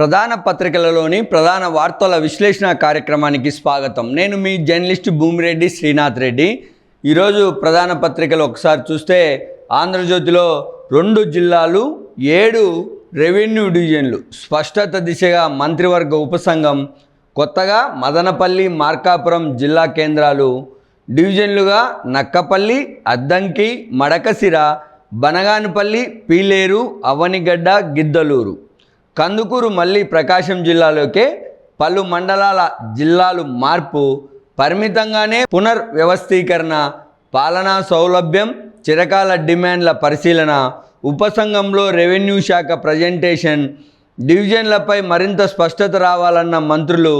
ప్రధాన పత్రికలలోని ప్రధాన వార్తల విశ్లేషణ కార్యక్రమానికి స్వాగతం. నేను మీ జర్నలిస్ట్ భూమిరెడ్డి శ్రీనాథ్ రెడ్డి. ఈరోజు ప్రధాన పత్రికలు ఒకసారి చూస్తే ఆంధ్రజ్యోతిలో రెండు జిల్లాలు ఏడు రెవెన్యూ డివిజన్లు. స్పష్టత దిశగా మంత్రివర్గ ఉపసంఘం కొత్తగా మదనపల్లి మార్కాపురం జిల్లా కేంద్రాలు. డివిజన్లుగా నక్కపల్లి అద్దంకి మడకసిర బనగానపల్లి పీలేరు అవనిగడ్డ గిద్దలూరు. కందుకూరు మళ్ళీ ప్రకాశం జిల్లాలోకే పలు మండలాల జిల్లాలు మార్పు పరిమితంగానే పునర్వ్యవస్థీకరణ పాలనా సౌలభ్యం చిరకాల డిమాండ్ల పరిశీలన ఉపసంఘంలో రెవెన్యూ శాఖ ప్రజెంటేషన్ డివిజన్లపై మరింత స్పష్టత రావాలన్న మంత్రులు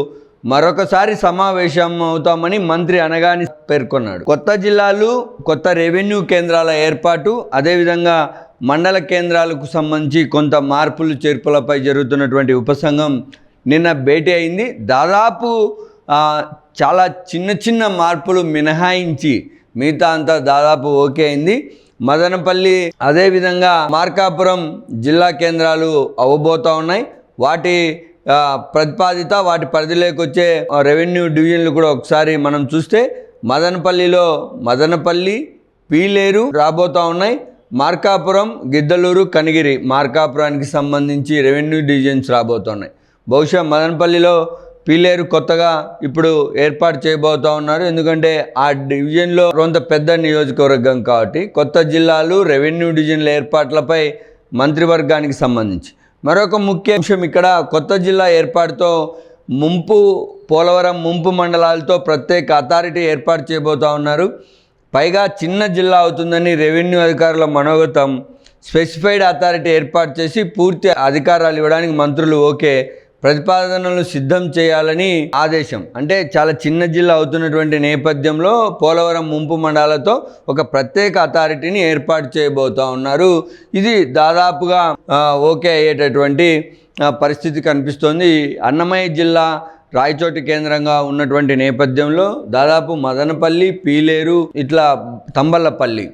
మరొకసారి సమావేశం అవుతామని మంత్రి అనగాని పేర్కొన్నాడు. కొత్త జిల్లాలు కొత్త రెవెన్యూ కేంద్రాల ఏర్పాటు అదేవిధంగా మండల కేంద్రాలకు సంబంధించి కొంత మార్పులు చేర్పులపై జరుగుతున్నటువంటి ఉపసంఘం నిన్న భేటీ అయింది. దాదాపు చాలా చిన్న చిన్న మార్పులు మినహాయించి మిగతా అంతా దాదాపు ఓకే అయింది. మదనపల్లి అదేవిధంగా మార్కాపురం జిల్లా కేంద్రాలు అవ్వబోతూ ఉన్నాయి. వాటి ప్రతిపాదిత వాటి పరిధిలోకి వచ్చే రెవెన్యూ డివిజన్లు కూడా ఒకసారి మనం చూస్తే మదనపల్లిలో మదనపల్లి పీలేరు రాబోతూ ఉన్నాయి. మార్కాపురం గిద్దలూరు కనిగిరి మార్కాపురానికి సంబంధించి రెవెన్యూ డివిజన్స్ రాబోతున్నాయి. బహుశా మదనపల్లిలో పీలేరు కొత్తగా ఇప్పుడు ఏర్పాటు చేయబోతా ఉన్నారు. ఎందుకంటే ఆ డివిజన్లో కొంత పెద్ద నియోజకవర్గం కాబట్టి కొత్త జిల్లాలు రెవెన్యూ డివిజన్ల ఏర్పాట్లపై మంత్రివర్గానికి సంబంధించి. మరొక ముఖ్య అంశం ఇక్కడ కొత్త జిల్లా ఏర్పాటుతో ముంపు పోలవరం ముంపు మండలాలతో ప్రత్యేక అథారిటీ ఏర్పాటు చేయబోతా ఉన్నారు. పైగా చిన్న జిల్లా అవుతుందని రెవెన్యూ అధికారుల మనోగతం స్పెసిఫైడ్ అథారిటీ ఏర్పాటు చేసి పూర్తి అధికారాలు ఇవ్వడానికి మంత్రులు ఓకే ప్రతిపాదనలు సిద్ధం చేయాలని ఆదేశం. అంటే చాలా చిన్న జిల్లా అవుతున్నటువంటి నేపథ్యంలో పోలవరం ముంపు మండలాలతో ఒక ప్రత్యేక అథారిటీని ఏర్పాటు చేయబోతా ఉన్నారు. ఇది దాదాపుగా ఓకే అయ్యేటటువంటి పరిస్థితి కనిపిస్తోంది. అన్నమయ్య జిల్లా రాయచోటి కేంద్రంగా ఉన్నటువంటి నేపథ్యంలో దాదాపు మదనపల్లి పీలేరు ఇట్లా తంబలపల్లి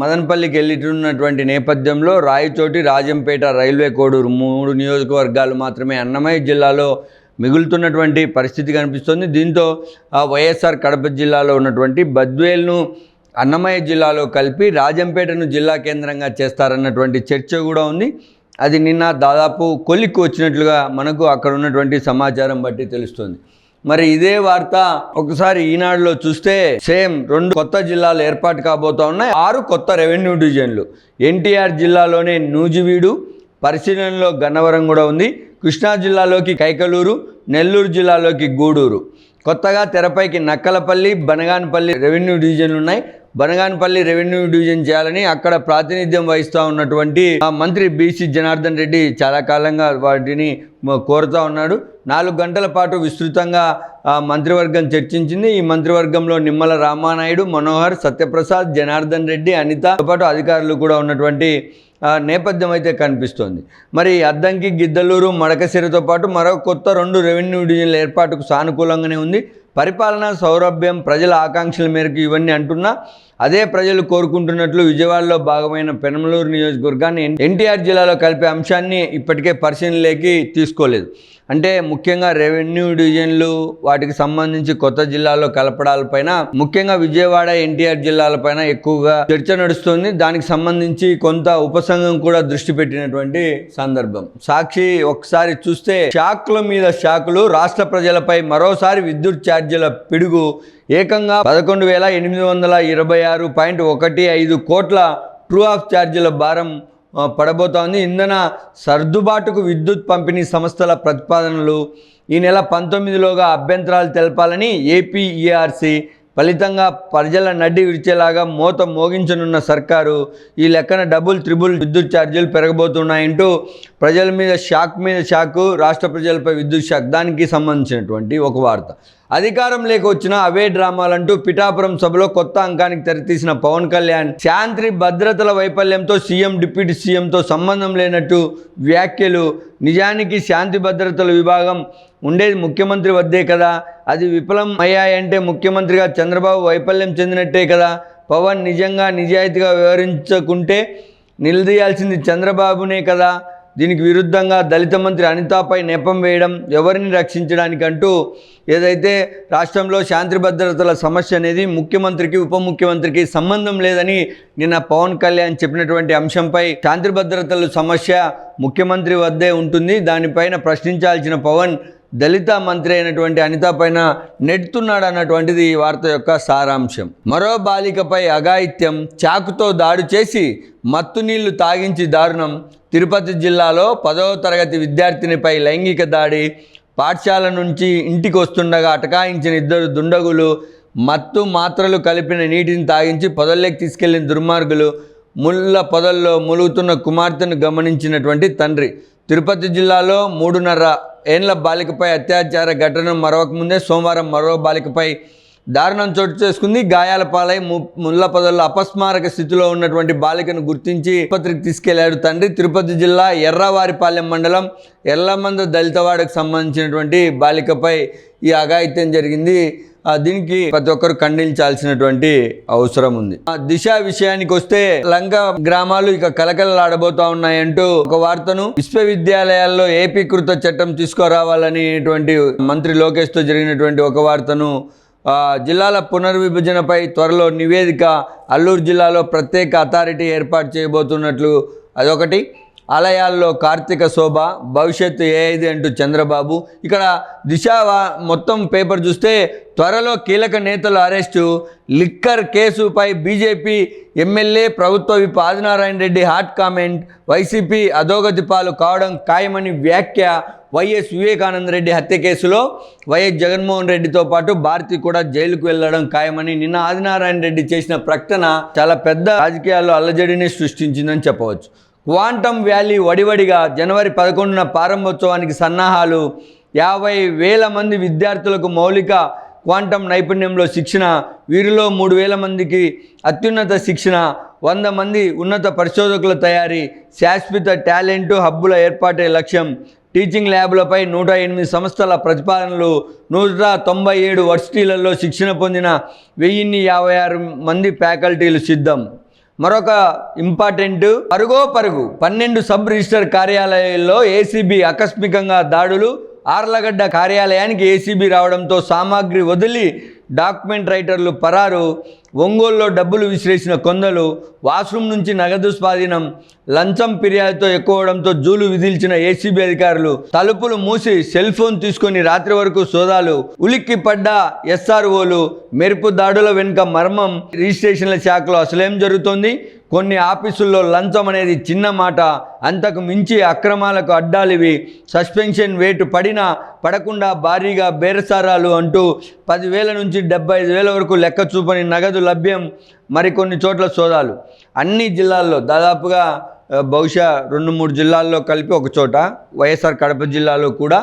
మదనపల్లికి వెళ్ళిటున్నటువంటి నేపథ్యంలో రాయచోటి రాజంపేట రైల్వే కోడూరు మూడు నియోజకవర్గాలు మాత్రమే అన్నమయ్య జిల్లాలో మిగులుతున్నటువంటి పరిస్థితి కనిపిస్తుంది. దీంతో ఆ, వైఎస్ఆర్ కడప జిల్లాలో ఉన్నటువంటి బద్వేల్ను అన్నమయ్య జిల్లాలో కలిపి రాజంపేటను జిల్లా కేంద్రంగా చేస్తారన్నటువంటి చర్చ కూడా ఉంది. అది నిన్న దాదాపు కొలిక్కి వచ్చినట్లుగా మనకు అక్కడ ఉన్నటువంటి సమాచారం బట్టి తెలుస్తుంది. మరి ఇదే వార్త ఒకసారి ఈనాడులో చూస్తే సేమ్ రెండు కొత్త జిల్లాలు ఏర్పాటు కాబోతా ఉన్నాయి. ఆరు కొత్త రెవెన్యూ డివిజన్లు. ఎన్టీఆర్ జిల్లాలోనే నూజివీడు పరిశీలనలో గన్నవరం కూడా ఉంది. కృష్ణా జిల్లాలోకి కైకలూరు నెల్లూరు జిల్లాలోకి గూడూరు. కొత్తగా తెరపైకి నక్కలపల్లి బనగానపల్లి రెవెన్యూ డివిజన్లు ఉన్నాయి. బనగానపల్లి రెవెన్యూ డివిజన్ చేయాలని అక్కడ ప్రాతినిధ్యం వహిస్తూ ఉన్నటువంటి మంత్రి బీసీ జనార్దన్ రెడ్డి చాలా కాలంగా వాటిని కోరుతూ కోరుతా ఉన్నాడు. నాలుగు గంటల పాటు విస్తృతంగా మంత్రివర్గం చర్చించింది. ఈ మంత్రివర్గంలో నిమ్మల రామానాయుడు మనోహర్ సత్యప్రసాద్ జనార్దన్ రెడ్డి అనితతో పాటు అధికారులు కూడా ఉన్నటువంటి నేపథ్యం అయితే కనిపిస్తోంది. మరి అద్దంకి గిద్దలూరు మడకసిరితో పాటు మరో కొత్త రెండు రెవెన్యూ డివిజన్ల ఏర్పాటుకు సానుకూలంగానే ఉంది. పరిపాలన సౌలభ్యం ప్రజల ఆకాంక్షల మేరకు ఇవన్నీ అంటున్నా అదే ప్రజలు కోరుకుంటున్నట్లు విజయవాడలో భాగమైన పెనమలూరు నియోజకవర్గాన్ని ఎన్టీఆర్ జిల్లాలో కలిపే అంశాన్ని ఇప్పటికే పరిశీలనలోకి తీసుకోలేదు. అంటే ముఖ్యంగా రెవెన్యూ డివిజన్లు వాటికి సంబంధించి కొత్త జిల్లాలో కలపడాలపైన ముఖ్యంగా విజయవాడ ఎన్టీఆర్ జిల్లాలపైన ఎక్కువగా చర్చ నడుస్తుంది. దానికి సంబంధించి కొంత ఉపసంఘం కూడా దృష్టి పెట్టినటువంటి సందర్భం. సాక్షి ఒకసారి చూస్తే షాక్ల మీద షాకులు రాష్ట్ర ప్రజలపై మరోసారి విద్యుత్ ఛార్జీల పిడుగు. ఏకంగా పదకొండు వేల ఎనిమిది వందల ఇరవై ఆరు పాయింట్ ఒకటి ఐదు కోట్ల ట్రూ ఆఫ్ ఛార్జీల భారం పడబోతోంది. ఇంధన సర్దుబాటుకు విద్యుత్ పంపిణీ సంస్థల ప్రతిపాదనలు. ఈ నెల పంతొమ్మిదిలోగా అభ్యంతరాలు తెలపాలని ఏపీఈఆర్సీ ఫలితంగా ప్రజల నడ్డి విడిచేలాగా మోత మోగించనున్న సర్కారు ఈ లెక్కన డబుల్ త్రిబుల్ విద్యుత్ ఛార్జీలు పెరగబోతున్నాయంటూ ప్రజల మీద షాక్ మీద షాకు రాష్ట్ర ప్రజలపై విద్యుత్ షాక్ దానికి సంబంధించినటువంటి ఒక వార్త. అధికారం లేక వచ్చిన అవే డ్రామాలంటూ పిఠాపురం సభలో కొత్త అంకానికి తెరతీసిన పవన్ కళ్యాణ్ శాంతి భద్రతల వైఫల్యంతో సీఎం డిప్యూటీ సీఎంతో సంబంధం లేనట్టు వ్యాఖ్యలు. నిజానికి శాంతి భద్రతల విభాగం ఉండేది ముఖ్యమంత్రి వద్దే కదా. అది విఫలం అయ్యాయంటే ముఖ్యమంత్రిగా చంద్రబాబు వైఫల్యం చెందినట్టే కదా. పవన్ నిజంగా నిజాయితీగా వివరించకుంటే నిలదీయాల్సింది చంద్రబాబునే కదా. దీనికి విరుద్ధంగా దళిత మంత్రి అనితాపై నెపం వేయడం ఎవరిని రక్షించడానికంటూ ఏదైతే రాష్ట్రంలో శాంతి భద్రతల సమస్య అనేది ముఖ్యమంత్రికి ఉప ముఖ్యమంత్రికి సంబంధం లేదని నిన్న పవన్ కళ్యాణ్ చెప్పినటువంటి అంశంపై శాంతి భద్రతల సమస్య ముఖ్యమంత్రి వద్దే ఉంటుంది. దానిపైన ప్రశ్నించాల్సిన పవన్ దళిత మంత్రి అయినటువంటి అనిత పైన నెట్టుతున్నాడు అన్నటువంటిది ఈ వార్త యొక్క సారాంశం. మరో బాలికపై అఘాయిత్యం చాకుతో దాడి చేసి మత్తు నీళ్ళు తాగించి దారుణం. తిరుపతి జిల్లాలో పదవ తరగతి విద్యార్థినిపై లైంగిక దాడి. పాఠశాల నుంచి ఇంటికి వస్తుండగా అటకాయించిన ఇద్దరు దుండగులు మత్తు మాత్రలు కలిపిన నీటిని తాగించి పొదల్లోకి తీసుకెళ్ళిన దుర్మార్గులు ముళ్ళ పొదల్లో ములుగుతున్న కుమార్తెను గమనించినటువంటి తండ్రి. తిరుపతి జిల్లాలో మూడున్నర ఏండ్ల బాలికపై అత్యాచార ఘటన మరవకముందే సోమవారం మరో బాలికపై దారుణం చోటు చేసుకుంది. గాయాల పాలై ము- ముళ్ళ పొదల్లో అపస్మారక స్థితిలో ఉన్నటువంటి బాలికను గుర్తించి ఆసుపత్రికి తీసుకెళ్ళాడు తండ్రి. తిరుపతి జిల్లా ఎర్రవారిపాలెం మండలం ఎల్లమంద దళితవాడకు సంబంధించినటువంటి బాలికపై ఈ అఘాయిత్యం జరిగింది. ఆ, దీనికి ప్రతి ఒక్కరు ఖండించాల్సినటువంటి అవసరం ఉంది. ఆ, దిశ విషయానికి వస్తే లంక గ్రామాలు ఇక కలకలలాడబోతా ఉన్నాయంటూ ఒక వార్తను విశ్వవిద్యాలయాల్లో ఏపీకృత చట్టం తీసుకురావాలనేటువంటి మంత్రి లోకేష్తో జరిగినటువంటి ఒక వార్తను జిల్లాల పునర్విభజనపై త్వరలో నివేదిక అల్లూరు జిల్లాలో ప్రత్యేక అథారిటీ ఏర్పాటు చేయబోతున్నట్లు అదొకటి. ఆలయాల్లో కార్తీక శోభ భవిష్యత్తు ఏది అంటూ చంద్రబాబు. ఇక్కడ దిశ మొత్తం పేపర్ చూస్తే త్వరలో కీలక నేతలు అరెస్టు. లిక్కర్ కేసుపై బీజేపీ ఎమ్మెల్యే ప్రభుత్వ whip Adinarayana Reddy hot comment. YCP అధోగతి పాలు కావడం ఖాయమని వ్యాఖ్య వైఎస్ వివేకానంద రెడ్డి హత్య కేసులో వైఎస్ జగన్మోహన్ రెడ్డితో పాటు భారతి కూడా జైలుకు వెళ్ళడం ఖాయమని నిన్న ఆదినారాయణ రెడ్డి చేసిన ప్రకటన చాలా పెద్ద రాజకీయాల్లో అల్లజడిని సృష్టించిందని చెప్పవచ్చు. క్వాంటమ్ వ్యాలీ వడివడిగా జనవరి పదకొండున ప్రారంభోత్సవానికి సన్నాహాలు యాభై వేల మంది విద్యార్థులకు మౌలిక క్వాంటమ్ నైపుణ్యంలో శిక్షణ వీరిలో మూడు వేల మందికి అత్యున్నత శిక్షణ వంద మంది ఉన్నత పరిశోధకుల తయారీ శాశ్వత టాలెంటు హబ్బుల ఏర్పాటే లక్ష్యం టీచింగ్ ల్యాబ్లపై నూట ఎనిమిది సంస్థల ప్రతిపాదనలు నూట తొంభై ఏడు వర్సిటీలలో శిక్షణ పొందిన వెయ్యిన్ని యాభై ఆరు మంది ఫ్యాకల్టీలు సిద్ధం. మరొక ఇంపార్టెంట్ పరుగో పరుగు పన్నెండు సబ్ రిజిస్టర్ కార్యాలయాల్లో ఏసీబీ ఆకస్మికంగా దాడులు ఆర్లగడ్డ కార్యాలయానికి ఏసీబీ రావడంతో సామాగ్రి వదిలి డాక్యుమెంట్ రైటర్లు పరారు ఒంగోలులో డబ్బులు విసిరేసిన కొందలు వాష్రూమ్ నుంచి నగదు స్వాధీనం లంచం ఫిర్యాదుతో ఎక్కువడంతో జూలు విధిల్చిన ఏసీబీ అధికారులు తలుపులు మూసి సెల్ ఫోన్ తీసుకొని రాత్రి వరకు సోదాలు ఉలిక్కి పడ్డ ఎస్ఆర్ఓలు మెరుపు దాడుల వెనుక మర్మం రిజిస్ట్రేషన్ల శాఖలో అసలేం జరుగుతోంది? కొన్ని ఆఫీసుల్లో లంచం అనేది చిన్న మాట అంతకు మించి అక్రమాలకు అడ్డాలివి సస్పెన్షన్ వేటు పడినా పడకుండా భారీగా బేరసారాలు అంటూ పదివేల నుంచి డెబ్బై ఐదు వేల వరకు లెక్క చూపని నగదు లభ్యం మరికొన్ని చోట్ల సోదాలు. అన్ని జిల్లాల్లో దాదాపుగా బహుశా రెండు మూడు జిల్లాల్లో కలిపి ఒక చోట వైఎస్ఆర్ కడప జిల్లాలో కూడా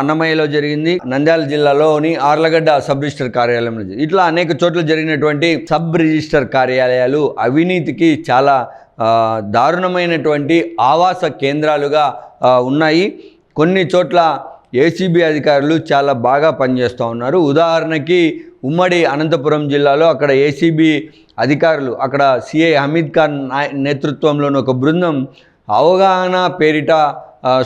అన్నమయ్యలో జరిగింది. నంద్యాల జిల్లాలోని ఆర్లగడ్డ సబ్ రిజిస్టర్ కార్యాలయంలో ఇట్లా అనేక చోట్ల జరిగినటువంటి సబ్ రిజిస్టర్ కార్యాలయాలు అవినీతికి చాలా దారుణమైనటువంటి ఆవాస కేంద్రాలుగా ఉన్నాయి. కొన్ని చోట్ల ఏసీబీ అధికారులు చాలా బాగా పనిచేస్తూ ఉన్నారు. ఉదాహరణకి ఉమ్మడి అనంతపురం జిల్లాలో అక్కడ ఏసీబీ అధికారులు అక్కడ సిఐ హమీద్ ఖాన్ నేతృత్వంలోని ఒక బృందం అవగాహన పేరిట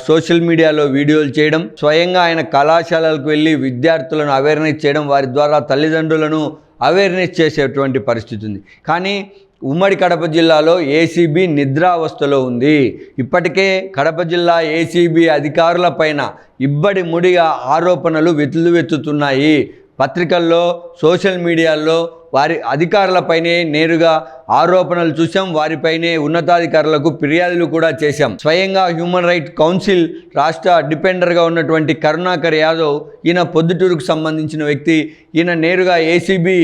సోషల్ మీడియాలో వీడియోలు చేయడం స్వయంగా ఆయన కళాశాలలకు వెళ్ళి విద్యార్థులను అవేర్నెస్ చేయడం వారి ద్వారా తల్లిదండ్రులను అవేర్నెస్ చేసేటువంటి పరిస్థితి ఉంది. కానీ ఉమ్మడి కడప జిల్లాలో ఏసీబీ నిద్రావస్థలో ఉంది. ఇప్పటికే కడప జిల్లా ఏసీబీ అధికారులపైన ఇబ్బడి ముడిగా ఆరోపణలు వెతులువెత్తుతున్నాయి. పత్రికల్లో సోషల్ మీడియాల్లో వారి అధికారులపైనే నేరుగా ఆరోపణలు చూసాం వారిపైనే ఉన్నతాధికారులకు ఫిర్యాదులు కూడా చేశాం. స్వయంగా హ్యూమన్ రైట్ కౌన్సిల్ రాష్ట్ర డిపెండర్గా ఉన్నటువంటి కరుణాకర్ యాదవ్ ఈయన పొద్దుటూరుకు సంబంధించిన వ్యక్తి. ఈయన నేరుగా ఏసీబీ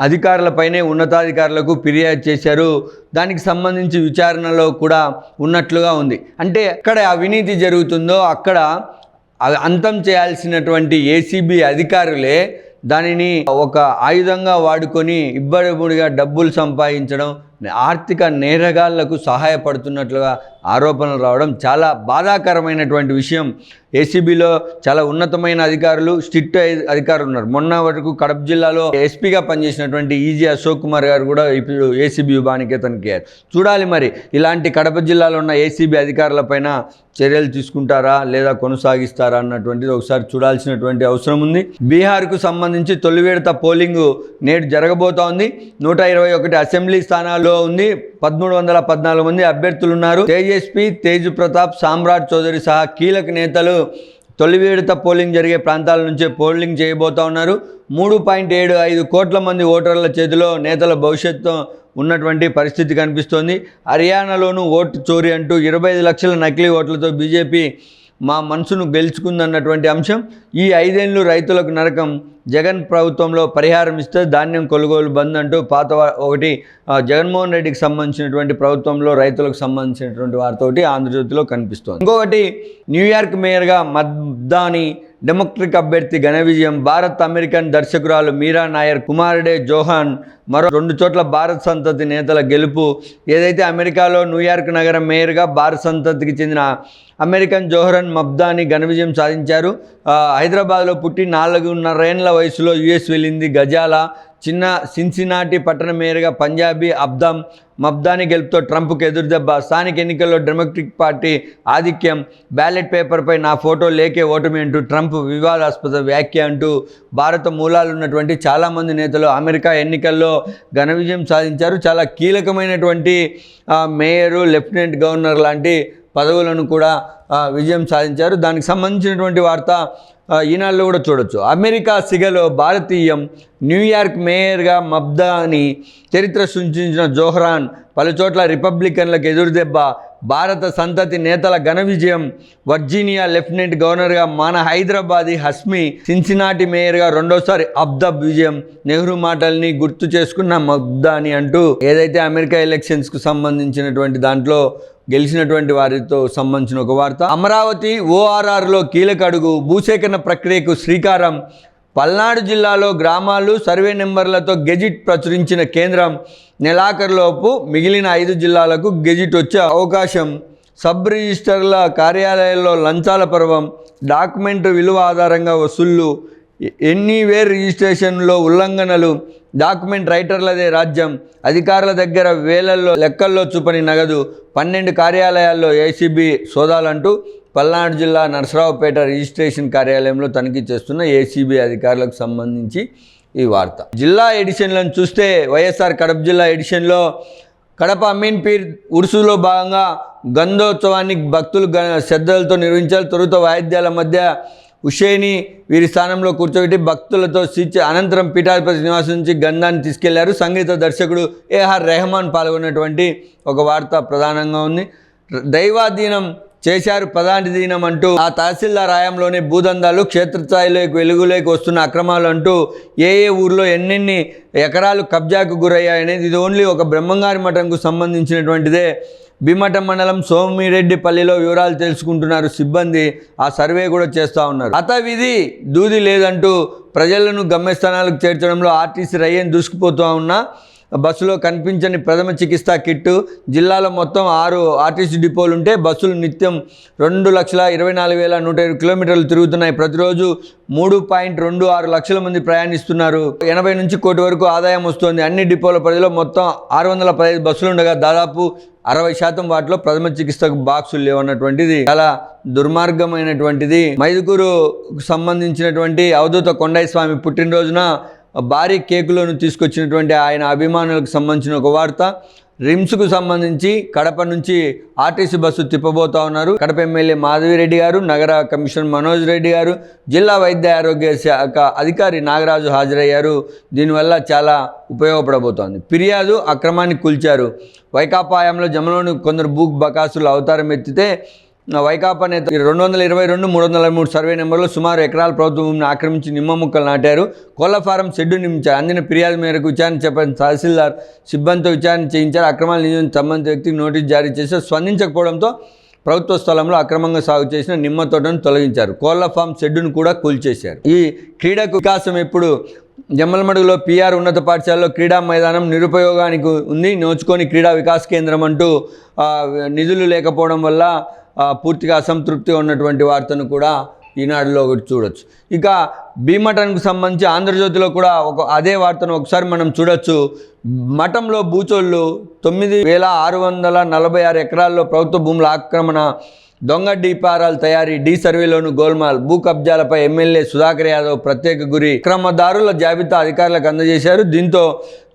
అధికారులపైనే ఉన్నతాధికారులకు ఫిర్యాదు చేశారు. దానికి సంబంధించి విచారణలో కూడా ఉన్నట్లుగా ఉంది. అంటే ఎక్కడ అవినీతి జరుగుతుందో అక్కడ అంతం చేయాల్సినటువంటి ఏసీబీ అధికారులే దానిని ఒక ఆయుధంగా వాడుకొని ఇబ్బడిముడిగా డబ్బులు సంపాదించడం ఆర్థిక నేరగాళ్ళకు సహాయపడుతున్నట్లుగా ఆరోపణలు రావడం చాలా బాధాకరమైనటువంటి విషయం. ఏసీబీలో చాలా ఉన్నతమైన అధికారులు స్ట్రిక్ట్ అధికారులు ఉన్నారు. మొన్న వరకు కడప జిల్లాలో ఎస్పీగా పనిచేసినటువంటి ఈజీ అశోక్ కుమార్ గారు కూడా ఇప్పుడు ఏసీబీ బానికేతనికి చూడాలి మరి ఇలాంటి కడప జిల్లాలో ఉన్న ఏసీబీ అధికారులపైన చర్యలు తీసుకుంటారా లేదా కొనసాగిస్తారా అన్నటువంటిది ఒకసారి చూడాల్సినటువంటి అవసరం ఉంది. బీహార్కు సంబంధించి తొలి విడత పోలింగ్ నేడు జరగబోతోంది. నూట ఇరవై ఒకటి అసెంబ్లీ స్థానాల్లో ఉంది. పదమూడు వందల పద్నాలుగు మంది అభ్యర్థులు ఉన్నారు తేజస్వి తేజ్ ప్రతాప్ సామ్రాట్ చౌదరి సహా కీలక నేతలు తొలి విడత పోలింగ్ జరిగే ప్రాంతాల నుంచే పోలింగ్ చేయబోతా ఉన్నారు. మూడు పాయింట్ ఏడు ఐదు కోట్ల మంది ఓటర్ల చేతిలో నేతల భవిష్యత్తు ఉన్నటువంటి పరిస్థితి కనిపిస్తోంది. హర్యానాలోనూ ఓటు చోరీ అంటూ ఇరవై ఐదు లక్షల నకిలీ ఓట్లతో బీజేపీ మా మనసును గెలుచుకుందన్నటువంటి అంశం. ఈ ఐదేళ్ళు రైతులకు నరకం. జగన్ ప్రభుత్వంలో పరిహారం ఇస్తే ధాన్యం కొనుగోలు బంద్ అంటూ పాత ఒకటి జగన్మోహన్ రెడ్డికి సంబంధించినటువంటి ప్రభుత్వంలో రైతులకు సంబంధించినటువంటి వారితోటి ఆంధ్రజ్యోతిలో కనిపిస్తోంది. ఇంకొకటి న్యూయార్క్ మేయర్గా మద్దాని డెమోక్రటిక్ అభ్యర్థి ఘన విజయం భారత్ అమెరికన్ దర్శకురాలు మీరా నాయర్ కుమారుడే జోహాన్ మరో రెండు చోట్ల భారత్ సంతతి నేతల గెలుపు. ఏదైతే అమెరికాలో న్యూయార్క్ నగరం మేయర్గా భారత్ సంతతికి చెందిన అమెరికన్ జోహరన్ మబ్దాని ఘన విజయం సాధించారు. హైదరాబాద్లో పుట్టి నాలుగున్నరేండ్ల వయసులో యుఎస్ వెళ్ళింది గజాల. చిన్న సిన్సినాటి పట్టణ మేయర్గా పంజాబీ అబ్దాం మబ్దాని గెలుపుతో ట్రంప్కు ఎదురుదెబ్బ స్థానిక ఎన్నికల్లో డెమోక్రటిక్ పార్టీ ఆధిక్యం. బ్యాలెట్ పేపర్పై నా ఫోటో లేకే ఓటమి అంటూ ట్రంప్ వివాదాస్పద వ్యాఖ్య అంటూ భారత మూలాలు ఉన్నటువంటి చాలామంది నేతలు అమెరికా ఎన్నికల్లో ఘన విజయం సాధించారు. చాలా కీలకమైనటువంటి మేయరు లెఫ్టినెంట్ గవర్నర్ లాంటి పదవులను కూడా విజయం సాధించారు. దానికి సంబంధించినటువంటి వార్త ఆ, కూడా చూడొచ్చు. అమెరికా సిగలో భారతీయం న్యూయార్క్ మేయర్గా మబ్దాని చరిత్ర సృష్టించిన జోహ్రాన్ పలుచోట్ల రిపబ్లికన్లకు ఎదురుదెబ్బ భారత సంతతి నేతల ఘన విజయం వర్జీనియా లెఫ్టినెంట్ గవర్నర్గా మన హైదరాబాదీ హస్మి సిన్సినాటి మేయర్గా రెండోసారి అబ్దబ్ విజయం నెహ్రూ మాటల్ని గుర్తు చేసుకున్న మబ్దాని అంటూ ఏదైతే అమెరికా ఎలక్షన్స్కు సంబంధించినటువంటి దాంట్లో గెలిచినటువంటి వారితో సంబంధించిన ఒక వార్త. అమరావతి ఓఆర్ఆర్లో కీలక అడుగు భూసేకరణ ప్రక్రియకు శ్రీకారం పల్నాడు జిల్లాలో గ్రామాలు సర్వే నెంబర్లతో గెజిట్ ప్రచురించిన కేంద్రం నెలాఖరులోపు మిగిలిన ఐదు జిల్లాలకు గెజిట్ వచ్చే అవకాశం. సబ్ రిజిస్టర్ల కార్యాలయాల్లో లంచాల పర్వం డాక్యుమెంట్ విలువ ఆధారంగా వసూళ్ళు ఎన్నీవేర్ రిజిస్ట్రేషన్లో ఉల్లంఘనలు డాక్యుమెంట్ రైటర్లదే రాజ్యం అధికారుల దగ్గర వేలల్లో లెక్కల్లో చూపని నగదు పన్నెండు కార్యాలయాల్లో ఏసీబీ సోదాలంటూ పల్నాడు జిల్లా నరసరావుపేట రిజిస్ట్రేషన్ కార్యాలయంలో తనిఖీ చేస్తున్న ఏసీబీ అధికారులకు సంబంధించి ఈ వార్త. జిల్లా ఎడిషన్లను చూస్తే వైఎస్ఆర్ కడప జిల్లా ఎడిషన్లో కడప అమీన్ పీర్ ఉరుసులో భాగంగా గంధోత్సవాన్ని భక్తులు గ శ్రద్ధలతో నిర్వహించారు. తొలుత వాయిద్యాల మధ్య హుషేని వీరి స్థానంలో కూర్చోబెట్టి భక్తులతో శిచి అనంతరం పీఠాధిపతి నివాసం నుంచి గంధాన్ని తీసుకెళ్ళారు. సంగీత దర్శకుడు ఏఆర్ రెహమాన్ పాల్గొన్నటువంటి ఒక వార్త ప్రధానంగా ఉంది. దైవాధీనం చేశారు ప్రధాని దినం అంటూ ఆ తహసీల్దార్ ఆయంలోని భూదందాలు క్షేత్రస్థాయిలోకి వెలుగులోకి వస్తున్న అక్రమాలు అంటూ ఏ ఏ ఊర్లో ఎన్నెన్ని ఎకరాలు కబ్జాకు గురయ్యాయనేది ఇది ఓన్లీ ఒక బ్రహ్మంగారి మఠంకు సంబంధించినటువంటిదే. భీమటం మండలం సోమిరెడ్డిపల్లిలో వివరాలు తెలుసుకుంటున్నారు సిబ్బంది. ఆ సర్వే కూడా చేస్తూ ఉన్నారు. అత విధి దూది లేదంటూ ప్రజలను గమ్యస్థానాలకు చేర్చడంలో ఆర్టీసీ రయ్యని దూసుకుపోతూ ఉన్నా బస్సులో కనిపించని ప్రథమ చికిత్స కిట్టు. జిల్లాలో మొత్తం ఆరు ఆర్టీసీ డిపోలు ఉంటే బస్సులు నిత్యం రెండు లక్షల ఇరవై నాలుగు వేల నూట ఇరవై కిలోమీటర్లు తిరుగుతున్నాయి. ప్రతిరోజు మూడు పాయింట్ రెండు ఆరు లక్షల మంది ప్రయాణిస్తున్నారు. ఎనభై నుంచి కోటి వరకు ఆదాయం వస్తుంది. అన్ని డిపోల పరిధిలో మొత్తం ఆరు వందల పదహైదు బస్సులు ఉండగా దాదాపు అరవై శాతం వాటిలో ప్రథమ చికిత్సకు బాక్సులు లేవన్నటువంటిది. చాలా దుర్మార్గమైనటువంటిది. మైదుకూరు సంబంధించినటువంటి అవధూత కొండయ్య స్వామి పుట్టినరోజున భారీ కేకులను తీసుకొచ్చినటువంటి ఆయన అభిమానులకు సంబంధించిన ఒక వార్త. రిమ్స్కు సంబంధించి కడప నుంచి ఆర్టీసీ బస్సు తిప్పబోతా ఉన్నారు. కడప ఎమ్మెల్యే మాధవిరెడ్డి గారు నగర కమిషనర్ మనోజ్ రెడ్డి గారు జిల్లా వైద్య ఆరోగ్య శాఖ అధికారి నాగరాజు హాజరయ్యారు. దీనివల్ల చాలా ఉపయోగపడబోతోంది. ఫిర్యాదు అక్రమాన్ని కూల్చారు. వైకాపాయంలో జమలోని కొందరు భూ బకాసులు అవతారం ఎత్తితే వైకాపా నేత రెండు వందల ఇరవై రెండు మూడు వందల మూడు సర్వే నెంబర్లో సుమారు ఎకరాల ప్రభుత్వ భూమిని ఆక్రమించి నిమ్మ ముక్కలు నాటారు. కోళ్ళ ఫారం షెడ్డు నిర్మించారు అందిన ఫిర్యాదు మేరకు విచారణ చెప్పిన తహసీల్దార్ సిబ్బందితో విచారణ చేయించారు. అక్రమాల నిజం సంబంధిత వ్యక్తికి నోటీస్ జారీ చేసి స్పందించకపోవడంతో ప్రభుత్వ స్థలంలో అక్రమంగా సాగు చేసిన నిమ్మ తోటను తొలగించారు. కోళ్ళ ఫామ్ షెడ్డును కూడా కూల్చేశారు. ఈ క్రీడకు వికాసం ఇప్పుడు జమ్మలమడుగులో పిఆర్ ఉన్నత పాఠశాలలో క్రీడా మైదానం నిరుపయోగానికి ఉంది. నోచుకొని క్రీడా వికాస్ కేంద్రం అంటూ నిధులు లేకపోవడం వల్ల పూర్తిగా అసంతృప్తిగా ఉన్నటువంటి వార్తను కూడా ఈనాడులో ఒకటి చూడొచ్చు. ఇక భీమటన్కు సంబంధించి ఆంధ్రజ్యోతిలో కూడా ఒక అదే వార్తను ఒకసారి మనం చూడొచ్చు. మఠంలో భూచోళ్ళు తొమ్మిది వేల ఆరు వందల నలభై ఆరు ఎకరాల్లో ప్రభుత్వ భూముల ఆక్రమణ దొంగ డీపారాల తయారీ డీ సర్వేలోను గోల్మాల్ భూ కబ్జాలపై ఎమ్మెల్యే సుధాకర్ యాదవ్ ప్రత్యేక గురి క్రమదారుల జాబితా అధికారులకు అందజేశారు. దీంతో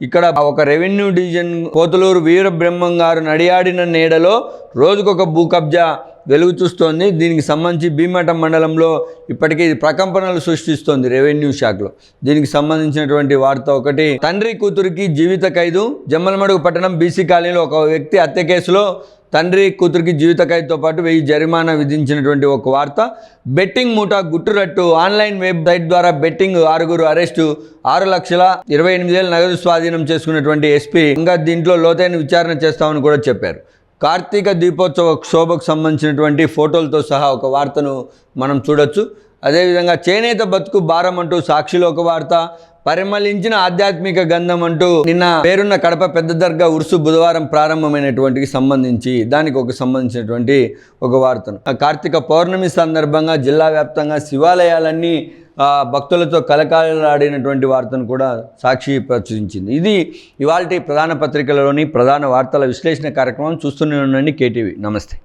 ఇక్కడ ఒక రెవెన్యూ డివిజన్ కోతలూరు వీర బ్రహ్మం గారు నడియాడిన నీడలో రోజుకొక భూ కబ్జా వెలుగు చూస్తోంది. దీనికి సంబంధించి భీమఠం మండలంలో ఇప్పటికీ ప్రకంపనలు సృష్టిస్తోంది రెవెన్యూ శాఖలో. దీనికి సంబంధించినటువంటి వార్త ఒకటి తండ్రి కూతురికి జీవిత ఖైదు జమ్మలమడుగు పట్టణం బీసీ కాలనీలో ఒక వ్యక్తి హత్య కేసులో తండ్రి కూతురికి జీవిత ఖైదుతో పాటు వెయ్యి జరిమానా విధించినటువంటి ఒక వార్త. బెట్టింగ్ ముఠా గుట్టురట్టు ఆన్లైన్ వెబ్సైట్ ద్వారా బెట్టింగ్ ఆరుగురు అరెస్టు. ఆరు లక్షల ఇరవై ఎనిమిది వేల నగదు స్వాధీనం చేసుకున్నటువంటి ఎస్పీ ఇంకా దీంట్లో లోతైన విచారణ చేస్తామని కూడా చెప్పారు. కార్తీక దీపోత్సవ శోభకు సంబంధించినటువంటి ఫోటోలతో సహా ఒక వార్తను మనం చూడొచ్చు. అదేవిధంగా చేనేత బతుకు భారం అంటూ సాక్షిలో ఒక వార్త పరిమళించిన ఆధ్యాత్మిక గంధం అంటూ నిన్న పేరున్న కడప పెద్ద దర్గా ఉరుసు బుధవారం ప్రారంభమైనటువంటికి సంబంధించి దానికి ఒక సంబంధించినటువంటి ఒక వార్తను. ఆ కార్తీక పౌర్ణమి సందర్భంగా జిల్లా వ్యాప్తంగా శివాలయాలన్నీ భక్తులతో కలకాలలాడినటువంటి వార్తను కూడా సాక్షి ప్రచురించింది. ఇది ఇవాళ ప్రధాన పత్రికలలోని ప్రధాన వార్తల విశ్లేషణ కార్యక్రమం చూస్తూనే ఉండండి కేటీవీ. నమస్తే.